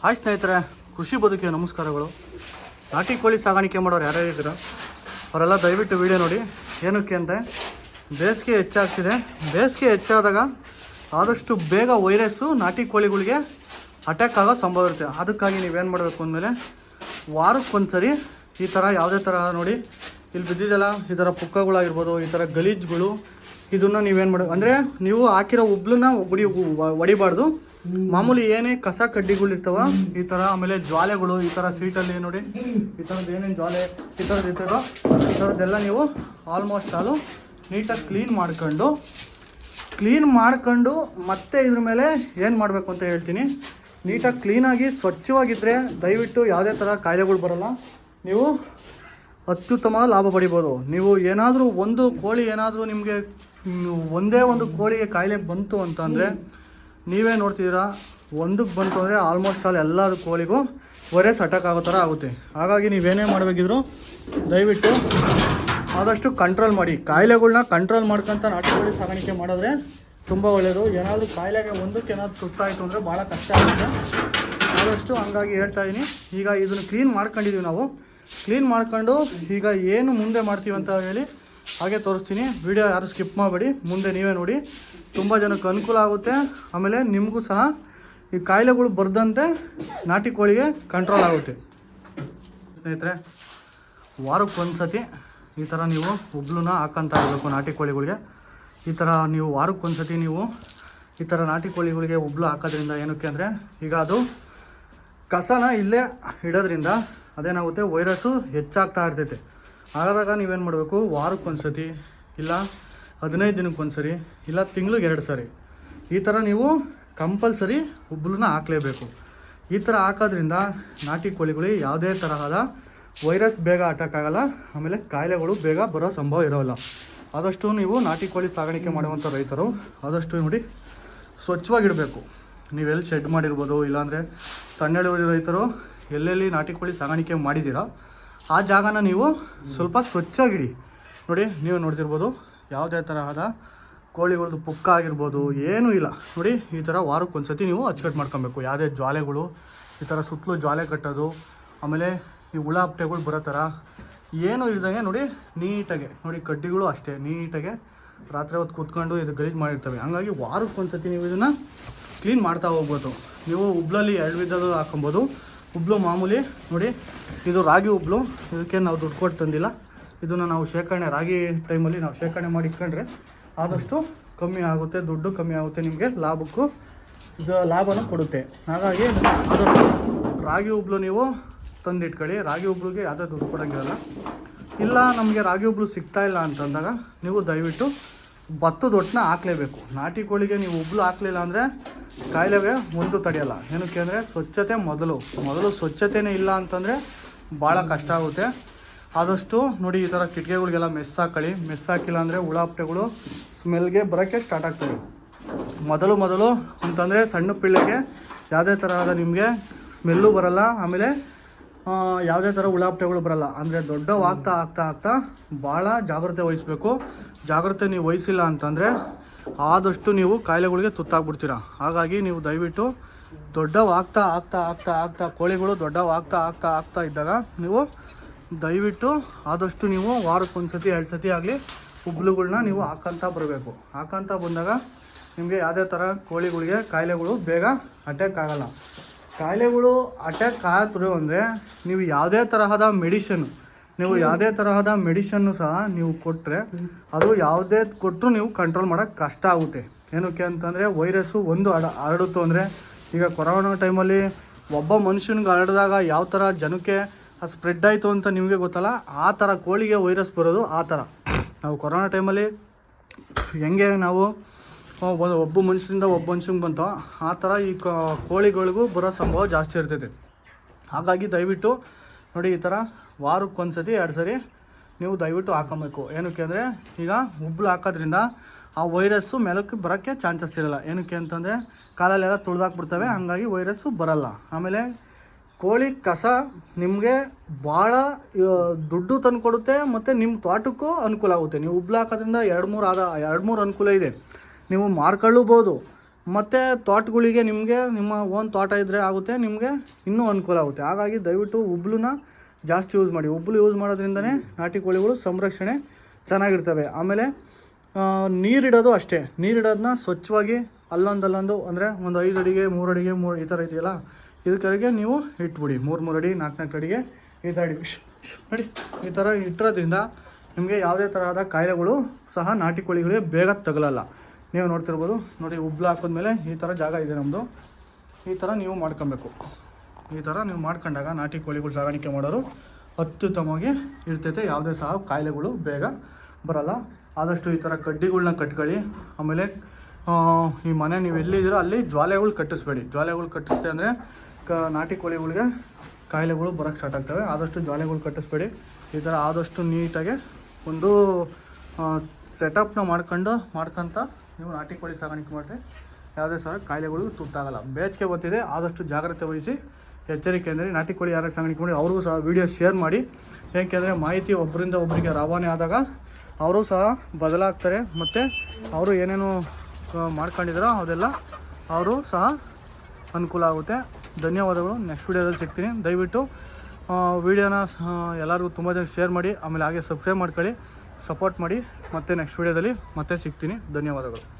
Hi ಸ್ನೇಹಿತರೆ, ಕೃಷಿ ಬದುಕಿಗೆ ನಮಸ್ಕಾರಗಳು. ನಾಟಿ ಕೋಳಿ ಸಾಗಾಣಿಕೆ ಮಾಡೋರು ಯಾರ್ಯಾರು ಇದ್ದೀರ? ಅವರೆಲ್ಲ ದಯವಿಟ್ಟು ವಿಡಿಯೋ ನೋಡಿ. ಏನಕ್ಕೆ ಅಂದರೆ ಬೇಸಿಗೆ ಹೆಚ್ಚಾಗ್ತಿದೆ. ಬೇಸಿಗೆ ಹೆಚ್ಚಾದಾಗ ಆದಷ್ಟು ಬೇಗ ವೈರಸ್ಸು ನಾಟಿ ಕೋಳಿಗಳಿಗೆ ಅಟ್ಯಾಕ್ ಆಗೋ ಸಂಭವ ಇರುತ್ತೆ. ಅದಕ್ಕಾಗಿ ನೀವೇನು ಮಾಡಬೇಕು ಅಂದಮೇಲೆ, ವಾರಕ್ಕೊಂದ್ಸರಿ ಈ ಥರ ಯಾವುದೇ ಥರ ನೋಡಿ. ಇಲ್ಲಿ ಬಿದ್ದಿದೆಲ್ಲ ಈ ಥರ ಪುಕ್ಕಗಳಾಗಿರ್ಬೋದು, ಈ ಥರ ಗಲೀಜುಗಳು ಇದನ್ನು ನೀವೇನು ಮಾಡೋ ಅಂದರೆ ನೀವು ಹಾಕಿರೋ ಉಬ್ಲನ್ನ ಒಡಿ ಒಡಿಬಾರ್ದು. ಮಾಮೂಲಿ ಏನೇ ಕಸ ಕಡ್ಡಿಗಳಿರ್ತಾವ ಈ ಥರ ಆಮೇಲೆ ಜ್ವಾಲೆಗಳು, ಈ ಥರ ಸೀಟಲ್ಲಿ ನೋಡಿ, ಈ ಥರದ್ದು ಏನೇನು ಜ್ವಾಲೆ, ಈ ಥರದ್ದು ಇರ್ತದೋ, ಈ ಥರದ್ದೆಲ್ಲ ನೀವು ಆಲ್ಮೋಸ್ಟ್ ಆಲು ನೀಟಾಗಿ ಕ್ಲೀನ್ ಮಾಡ್ಕೊಂಡು ಕ್ಲೀನ್ ಮಾಡ್ಕೊಂಡು ಮತ್ತೆ ಇದ್ರ ಮೇಲೆ ಏನು ಮಾಡಬೇಕು ಅಂತ ಹೇಳ್ತೀನಿ. ನೀಟಾಗಿ ಕ್ಲೀನಾಗಿ ಸ್ವಚ್ಛವಾಗಿದ್ದರೆ ದಯವಿಟ್ಟು ಯಾವುದೇ ಥರ ಕಾಯಿಲೆಗಳು ಬರಲ್ಲ. ನೀವು ಅತ್ಯುತ್ತಮ ಲಾಭ ಪಡಿಬೋದು. ನೀವು ಏನಾದರೂ ಒಂದು ಕೋಳಿ ಏನಾದರೂ ನಿಮಗೆ ಒಂದೇ ಒಂದು ಕೋಳಿಗೆ ಕಾಯಿಲೆ ಬಂತು ಅಂತಂದರೆ ನೀವೇ ನೋಡ್ತಿದ್ದೀರಾ ಒಂದಕ್ಕೆ ಬಂತು ಅಂದರೆ ಆಲ್ಮೋಸ್ಟ್ ಆಲ್ ಎಲ್ಲರ ಕೋಳಿಗೂ ವೈರಸ್ ಅಟ್ಯಾಕ್ ಆಗೋ ಥರ ಆಗುತ್ತೆ. ಹಾಗಾಗಿ ನೀವೇನೇ ಮಾಡಬೇಕಿದ್ರು ದಯವಿಟ್ಟು ಆದಷ್ಟು ಕಂಟ್ರೋಲ್ ಮಾಡಿ. ಕಾಯಿಲೆಗಳನ್ನ ಕಂಟ್ರೋಲ್ ಮಾಡ್ಕೊಂತ ನಾಟಿ ಕೋಳಿ ಸಾಗಾಣಿಕೆ ಮಾಡಿದ್ರೆ ತುಂಬ ಒಳ್ಳೆಯದು ಏನಾದರೂ ಕಾಯಿಲೆಗೆ ಒಂದಕ್ಕೆ ಏನಾದರೂ ತುತ್ತಾಯಿತು ಅಂದರೆ ಭಾಳ ಕಷ್ಟ ಆಗುತ್ತೆ. ಆದಷ್ಟು ಹಂಗಾಗಿ ಹೇಳ್ತಾ ಇದ್ದೀನಿ ಈಗ ಇದನ್ನು ಕ್ಲೀನ್ ಮಾಡ್ಕೊಂಡಿದ್ದೀವಿ ನಾವು. ಕ್ಲೀನ್ ಮಾಡ್ಕೊಂಡು ಈಗ ಏನು ಮುಂದೆ ಮಾಡ್ತೀವಿ ಅಂತ ಹೇಳಿ ಹಾಗೆ ತೋರಿಸ್ತೀನಿ. ವಿಡಿಯೋ ಯಾರು ಸ್ಕಿಪ್ ಮಾಡಬೇಡಿ. ಮುಂದೆ ನೀವೇ ನೋಡಿ. ತುಂಬ ಜನಕ್ಕೆ ಅನುಕೂಲ ಆಗುತ್ತೆ. ಆಮೇಲೆ ನಿಮಗೂ ಸಹ ಈ ಕಾಯಿಲೆಗಳು ಬರ್ದಂತೆ ನಾಟಿ ಕೋಳಿಗೆ ಕಂಟ್ರೋಲ್ ಆಗುತ್ತೆ. ಸ್ನೇಹಿತರೆ ವಾರಕ್ಕೆ ಒಂದು ಸತಿ ಈ ಥರ ನೀವು ಉಬ್ಲನ್ನ ಹಾಕಂತ ಇರಬೇಕು ನಾಟಿ ಕೋಳಿಗಳಿಗೆ. ಈ ಥರ ನೀವು ವಾರಕ್ಕೆ ಒಂದು ಸತಿ ನೀವು ಈ ಥರ ನಾಟಿ ಕೋಳಿಗಳಿಗೆ ಉಬ್ಲು ಹಾಕೋದ್ರಿಂದ ಏನಕ್ಕೆ ಅಂದರೆ ಈಗ ಅದು ಕಸನ ಇಲ್ಲೇ ಇಡೋದ್ರಿಂದ ಅದೇನಾಗುತ್ತೆ, ವೈರಸ್ಸು ಹೆಚ್ಚಾಗ್ತಾ ಇರ್ತೈತೆ. ಆಗಾಗ ನೀವೇನು ಮಾಡಬೇಕು? ವಾರಕ್ಕೆ ಒಂದು ಸತಿ ಇಲ್ಲ ಹದಿನೈದು ದಿನಕ್ಕೆ ಒಂದು ಸರಿ ಇಲ್ಲ ತಿಂಗ್ಳಿಗೆ ಎರಡು ಸರಿ ಈ ಥರ ನೀವು ಕಂಪಲ್ಸರಿ ಹುಬ್ಬುಲನ್ನ ಹಾಕಲೇಬೇಕು. ಈ ಥರ ಹಾಕೋದ್ರಿಂದ ನಾಟಿ ಕೋಳಿಗಳಿಗೆ ಯಾವುದೇ ತರಹದ ವೈರಸ್ ಬೇಗ ಅಟ್ಯಾಕ್ ಆಗಲ್ಲ, ಆಮೇಲೆ ಕಾಯಿಲೆಗಳು ಬೇಗ ಬರೋ ಸಂಭವ ಇರೋಲ್ಲ. ಆದಷ್ಟು ನೀವು ನಾಟಿ ಕೋಳಿ ಸಾಗಾಣಿಕೆ ಮಾಡುವಂಥ ರೈತರು ಆದಷ್ಟು ನೋಡಿ ಸ್ವಚ್ಛವಾಗಿಡಬೇಕು ನೀವೆಲ್ಲಿ ಶೆಡ್ ಮಾಡಿರ್ಬೋದು, ಇಲ್ಲಾಂದರೆ ಸಣ್ಣ ರೈತರು ಎಲ್ಲೆಲ್ಲಿ ನಾಟಿ ಕೋಳಿ ಸಾಗಾಣಿಕೆ ಮಾಡಿದ್ದೀರಾ ಆ ಜಾಗನ ನೀವು ಸ್ವಲ್ಪ ಸ್ವಚ್ಛಾಗಿಡಿ. ನೋಡಿ, ನೀವು ನೋಡ್ತಿರ್ಬೋದು, ಯಾವುದೇ ತರಹದ ಕೋಳಿಗಳದ್ದು ಪುಕ್ಕ ಆಗಿರ್ಬೋದು ಏನೂ ಇಲ್ಲ. ನೋಡಿ, ಈ ಥರ ವಾರಕ್ಕೆ ಒಂದು ಸತಿ ನೀವು ಅಚ್ಚುಕಟ್ಟು ಮಾಡ್ಕೊಬೇಕು. ಯಾವುದೇ ಜ್ವಾಲೆಗಳು, ಈ ಥರ ಸುತ್ತಲೂ ಜ್ವಾಲೆ ಕಟ್ಟೋದು, ಆಮೇಲೆ ಈ ಹುಳ ಹಪ್ಟೆಗಳು ಬರೋ ಥರ ಏನೂ ಇಲ್ದಂಗೆ ನೋಡಿ, ನೀಟಾಗೆ, ನೋಡಿ, ಕಡ್ಡಿಗಳು ಅಷ್ಟೇ, ನೀಟಾಗೆ ರಾತ್ರಿ ಹೊತ್ತು ಕೂತ್ಕೊಂಡು ಇದು ಗಲೀಜು ಮಾಡಿರ್ತವೆ. ಹಂಗಾಗಿ ವಾರಕ್ಕೆ ಒಂದು ಸತಿ ನೀವು ಇದನ್ನು ಕ್ಲೀನ್ ಮಾಡ್ತಾ ಹೋಗ್ಬೋದು. ನೀವು ಉಬ್ಲಲ್ಲಿ ಎರಡು ವಿಧದಲ್ಲೂ ಹಾಕೊಬೋದು ಉಬ್ಲು ಮಾಮೂಲಿ, ನೋಡಿ, ಇದು ರಾಗಿ ಉಬ್ಲು ಇದಕ್ಕೆ ನಾವು ದುಡ್ಡು ಕೊಟ್ಟು ತಂದಿಲ್ಲ. ಇದನ್ನು ನಾವು ಶೇಖರಣೆ, ರಾಗಿ ಟೈಮಲ್ಲಿ ನಾವು ಶೇಖರಣೆ ಮಾಡಿ ಇಟ್ಕೊಂಡ್ರೆ ಆದಷ್ಟು ಕಮ್ಮಿ ಆಗುತ್ತೆ, ದುಡ್ಡು ಕಮ್ಮಿ ಆಗುತ್ತೆ ನಿಮಗೆ, ಲಾಭಕ್ಕೂ ಲಾಭನೂ ಕೊಡುತ್ತೆ. ಹಾಗಾಗಿ ಆದಷ್ಟು ರಾಗಿ ಉಬ್ಲು ನೀವು ತಂದಿಟ್ಕೊಳ್ಳಿ. ರಾಗಿ ಉಬ್ಳಿಗೆ ಯಾವುದೇ ದುಡ್ಡು ಕೊಡೋಂಗಿರಲ್ಲ. ಇಲ್ಲ, ನಮಗೆ ರಾಗಿ ಉಬ್ಳು ಸಿಗ್ತಾ ಇಲ್ಲ ಅಂತಂದಾಗ ನೀವು ದಯವಿಟ್ಟು ಭತ್ತದ ಒಟ್ಟನ್ನ ಹಾಕಲೇಬೇಕು. ನಾಟಿ ಕೋಳಿಗೆ ನೀವು ಉಬ್ಳು ಹಾಕ್ಲಿಲ್ಲ ಅಂದರೆ ಕಾಯಿಲೆಗೆ ಒಂದು ತಡೆಯಲ್ಲ. ಏನಕ್ಕೆ ಅಂದರೆ ಸ್ವಚ್ಛತೆ ಮೊದಲು. ಮೊದಲು ಸ್ವಚ್ಛತೆನೇ ಇಲ್ಲ ಅಂತಂದರೆ ಭಾಳ ಕಷ್ಟ ಆಗುತ್ತೆ. ಆದಷ್ಟು ನೋಡಿ ಈ ಥರ ಕಿಟಕಿಗಳಿಗೆಲ್ಲ ಮೆಸ್ ಹಾಕೊಳ್ಳಿ. ಮೆಸ್ ಹಾಕಿಲ್ಲ ಅಂದರೆ ಹುಳಾಪ್ಟೆಗಳು ಸ್ಮೆಲ್ಗೆ ಬರೋಕ್ಕೆ ಸ್ಟಾರ್ಟ್ ಆಗ್ತವೆ ಮೊದಲು ಮೊದಲು ಅಂತಂದರೆ ಸಣ್ಣ ಪಿಳ್ಳೆಗೆ ಯಾವುದೇ ತರಹದ ನಿಮಗೆ ಸ್ಮೆಲ್ಲು ಬರಲ್ಲ. ಆಮೇಲೆ ಯಾವುದೇ ಥರ ಉಳಾಪ್ಟೆಗಳು ಬರಲ್ಲ. ಅಂದರೆ ದೊಡ್ಡವಾಗ್ತಾ ಆಗ್ತಾ ಆಗ್ತಾ ಭಾಳ ಜಾಗ್ರತೆ ವಹಿಸ್ಬೇಕು. ಜಾಗ್ರತೆ ನೀವು ವಹಿಸಿಲ್ಲ ಅಂತಂದರೆ ಆದಷ್ಟು ನೀವು ಕಾಯಿಲೆಗಳಿಗೆ ತುತ್ತಾಗ್ಬಿಡ್ತೀರಾ? ಹಾಗಾಗಿ ನೀವು ದಯವಿಟ್ಟು ದೊಡ್ಡವಾಗ್ತಾ ಆಗ್ತಾ ಆಗ್ತಾ ಆಗ್ತಾ ಕೋಳಿಗಳು ದೊಡ್ಡವಾಗ್ತಾ ಆಗ್ತಾ ಆಗ್ತಾ ಇದ್ದಾಗ ನೀವು ದಯವಿಟ್ಟು ಆದಷ್ಟು ನೀವು ವಾರಕ್ಕೆ ಒಂದು ಸತಿ ಎರಡು ಸತಿ ಆಗಲಿ ಉಬ್ಳುಗಳ್ನ ನೀವು ಹಾಕಂತ ಬರಬೇಕು. ಹಾಕಂತ ಬಂದಾಗ ನಿಮಗೆ ಯಾವುದೇ ಥರ ಕೋಳಿಗಳಿಗೆ ಕಾಯಿಲೆಗಳು ಬೇಗ ಅಟ್ಯಾಕ್ ಆಗಲ್ಲ. ಕಾಯಿಲೆಗಳು ಅಟ್ಯಾಕ್ ಆದ್ರು ಅಂದರೆ ನೀವು ಯಾವುದೇ ತರಹದ ಮೆಡಿಷನ್ ನೀವು ಯಾವುದೇ ತರಹದ ಮೆಡಿಷನ್ನು ಸಹ ನೀವು ಕೊಟ್ಟರೆ ಅದು ಯಾವುದೇ ಕೊಟ್ಟರು ನೀವು ಕಂಟ್ರೋಲ್ ಮಾಡೋಕ್ಕೆ ಕಷ್ಟ ಆಗುತ್ತೆ. ಏನಕ್ಕೆ ಅಂತಂದರೆ ವೈರಸ್ಸು ಒಂದು ಹಡ ಹರಡುತ್ತು ಅಂದರೆ ಈಗ ಕೊರೋನಾ ಟೈಮಲ್ಲಿ ಒಬ್ಬ ಮನುಷ್ಯನಿಗೆ ಹರಡಿದಾಗ ಯಾವ ಥರ ಜನಕ್ಕೆ ಸ್ಪ್ರೆಡ್ ಆಯಿತು ಅಂತ ನಿಮಗೆ ಗೊತ್ತಲ್ಲ ಆ ಥರ ಕೋಳಿಗೆ ವೈರಸ್ ಬರೋದು ಆ ಥರ. ನಾವು ಕೊರೋನಾ ಟೈಮಲ್ಲಿ ಹೆಂಗೆ ನಾವು ಒಂದು ಒಬ್ಬ ಮನುಷ್ಯರಿಂದ ಒಬ್ಬ ಮನುಷ್ಯಂಗೆ ಬಂತೋ ಆ ಥರ ಈ ಕೋಳಿಗಳಿಗೂ ಬರೋ ಸಂಭವ ಜಾಸ್ತಿ ಇರ್ತೈತೆ. ಹಾಗಾಗಿ ದಯವಿಟ್ಟು ನೋಡಿ ಈ ಥರ ವಾರಕ್ಕೆ ಒಂದು ಸತಿ ಎರಡು ಸರಿ ನೀವು ದಯವಿಟ್ಟು ಹಾಕೊಬೇಕು. ಏನಕ್ಕೆ ಅಂದರೆ ಈಗ ಉಬ್ಳು ಹಾಕೋದ್ರಿಂದ ಆ ವೈರಸ್ಸು ಮೇಲಕ್ಕೆ ಬರೋಕ್ಕೆ ಚಾನ್ಸಸ್ ಇರಲ್ಲ. ಏನಕ್ಕೆ ಅಂತಂದರೆ ಕಾಲಲ್ಲೆಲ್ಲ ತುಳಿದಾಕ್ಬಿಡ್ತವೆ, ಹಾಗಾಗಿ ವೈರಸ್ಸು ಬರಲ್ಲ. ಆಮೇಲೆ ಕೋಳಿ, ಕಸ ನಿಮಗೆ ಭಾಳ ದುಡ್ಡು ತಂದು ಕೊಡುತ್ತೆ ಮತ್ತು ನಿಮ್ಮ ತೋಟಕ್ಕೂ ಅನುಕೂಲ ಆಗುತ್ತೆ. ನೀವು ಉಬ್ಳು ಹಾಕೋದ್ರಿಂದ ಎರಡು ಮೂರು ಆದ, ಎರಡು ಮೂರು ಅನುಕೂಲ ಇದೆ. ನೀವು ಮಾರ್ಕೊಳ್ಳೂಬೋದು ಮತ್ತು ತೋಟಗಳಿಗೆ ನಿಮಗೆ ನಿಮ್ಮ ಓನ್ ತೋಟ ಇದ್ದರೆ ಆಗುತ್ತೆ, ನಿಮಗೆ ಇನ್ನೂ ಅನುಕೂಲ ಆಗುತ್ತೆ. ಹಾಗಾಗಿ ದಯವಿಟ್ಟು ಉಬ್ಲನ್ನ ಜಾಸ್ತಿ ಯೂಸ್ ಮಾಡಿ. ಉಬ್ಲು ಯೂಸ್ ಮಾಡೋದ್ರಿಂದನೇ ನಾಟಿ ಕೋಳಿಗಳು ಸಂರಕ್ಷಣೆ ಚೆನ್ನಾಗಿರ್ತವೆ. ಆಮೇಲೆ ನೀರಿಡೋದು ಅಷ್ಟೇ. ನೀರಿಡೋದನ್ನ ಸ್ವಚ್ಛವಾಗಿ ಅಲ್ಲೊಂದಲ್ಲೊಂದು ಅಲ್ಲೊಂದು ಅಂದರೆ ಒಂದು ಐದು ಅಡಿಗೆ, ಮೂರು ಅಡಿಗೆ ಮೂರು ಈ ಥರ ಇದೆಯಲ್ಲ ಇದಕ್ಕೆ ನೀವು ಇಟ್ಬಿಡಿ. ಮೂರು ಮೂರು ಅಡಿ, ನಾಲ್ಕು ನಾಲ್ಕು ಅಡಿಗೆ ಈ ಥರ ಅಡಿ ನೋಡಿ, ಈ ಥರ ಇಟ್ಟಿರೋದ್ರಿಂದ ನಿಮಗೆ ಯಾವುದೇ ತರಹದ ಕಾಯಿಲೆಗಳು ಸಹ ನಾಟಿ ಕೋಳಿಗಳಿಗೆ ಬೇಗ ತಗಲಲ್ಲ. ನೀವು ನೋಡ್ತಿರ್ಬೋದು. ನೋಡಿ ಉಬ್ಲು ಹಾಕಿದ್ಮೇಲೆ ಈ ಥರ ಜಾಗ ಇದೆ ನಮ್ಮದು ಈ ಥರ ನೀವು ಮಾಡ್ಕೊಬೇಕು. ಈ ಥರ ನೀವು ಮಾಡ್ಕೊಂಡಾಗ ನಾಟಿ ಕೋಳಿಗಳು ಸಾಗಾಣಿಕೆ ಮಾಡೋರು ಅತ್ಯುತ್ತಮವಾಗಿ ಇರ್ತೈತೆ. ಯಾವುದೇ ಸಹ ಕಾಯಿಲೆಗಳು ಬೇಗ ಬರಲ್ಲ. ಆದಷ್ಟು ಈ ಥರ ಕಡ್ಡಿಗಳನ್ನ ಕಟ್ಕೊಳ್ಳಿ. ಆಮೇಲೆ ಈ ಮನೆ ನೀವು ಎಲ್ಲಿದ್ದೀರೋ ಅಲ್ಲಿ ಜ್ವಾಲೆಗಳು ಕಟ್ಟಿಸ್ಬೇಡಿ. ಜ್ವಾಲೆಗಳು ಕಟ್ಟಿಸ್ತೆ ಅಂದರೆ ಕ, ನಾಟಿ ಕೋಳಿಗಳಿಗೆ ಕಾಯಿಲೆಗಳು ಬರೋಕ್ಕೆ ಸ್ಟಾರ್ಟ್ ಆಗ್ತವೆ. ಆದಷ್ಟು ಜ್ವಾಲೆಗಳು ಕಟ್ಟಿಸ್ಬೇಡಿ. ಈ ಥರ ಆದಷ್ಟು ನೀಟಾಗಿ ಒಂದು ಸೆಟಪ್ನ ಮಾಡ್ಕೊಂಡು ಮಾಡ್ಕೊಂತ ನೀವು ನಾಟಿ ಕೋಳಿ ಸಾಗಾಣಿಕೆ ಮಾಡಿದ್ರೆ ಯಾವುದೇ ಸಹ ಕಾಯಿಲೆಗಳು ತುತ್ತಾಗಲ್ಲ. ಬೇಚಿಗೆ ಬರ್ತಿದೆ ಆದಷ್ಟು ಜಾಗ್ರತೆ ವಹಿಸಿ ಎಚ್ಚರಿಕೆ ಅಂದರೆ ನಾಟಿ ಕೋಳಿ ಯಾರು ಸಾಗಾಣಿಕೆ ಮಾಡಿ ಅವ್ರಿಗೂ ಸಹ ವೀಡಿಯೋ ಶೇರ್ ಮಾಡಿ. ಏಕೆಂದರೆ ಮಾಹಿತಿ ಒಬ್ಬರಿಂದ ಒಬ್ಬರಿಗೆ ರವಾನೆ ಆದಾಗ ಅವರು ಸಹ ಬದಲಾಗ್ತಾರೆ ಮತ್ತು ಅವರು ಏನೇನು ಮಾಡ್ಕೊಂಡಿದ್ರೋ ಅದೆಲ್ಲ ಅವರು ಸಹ ಅನುಕೂಲ ಆಗುತ್ತೆ. ಧನ್ಯವಾದಗಳು. ನೆಕ್ಸ್ಟ್ ವೀಡಿಯೋದಲ್ಲಿ ಸಿಗ್ತೀನಿ. ದಯವಿಟ್ಟು ವೀಡಿಯೋನ ಎಲ್ಲರಿಗೂ ತುಂಬ ಜನ ಶೇರ್ ಮಾಡಿ, ಆಮೇಲೆ ಹಾಗೆ ಸಬ್ಸ್ಕ್ರೈಬ್ ಮಾಡ್ಕೊಳ್ಳಿ. ಸಪೋರ್ಟ್ ಮಾಡಿ ಮತ್ತೆ ನೆಕ್ಸ್ಟ್ ವೀಡಿಯೋದಲ್ಲಿ ಮತ್ತೆ ಸಿಗ್ತೀನಿ. ಧನ್ಯವಾದಗಳು.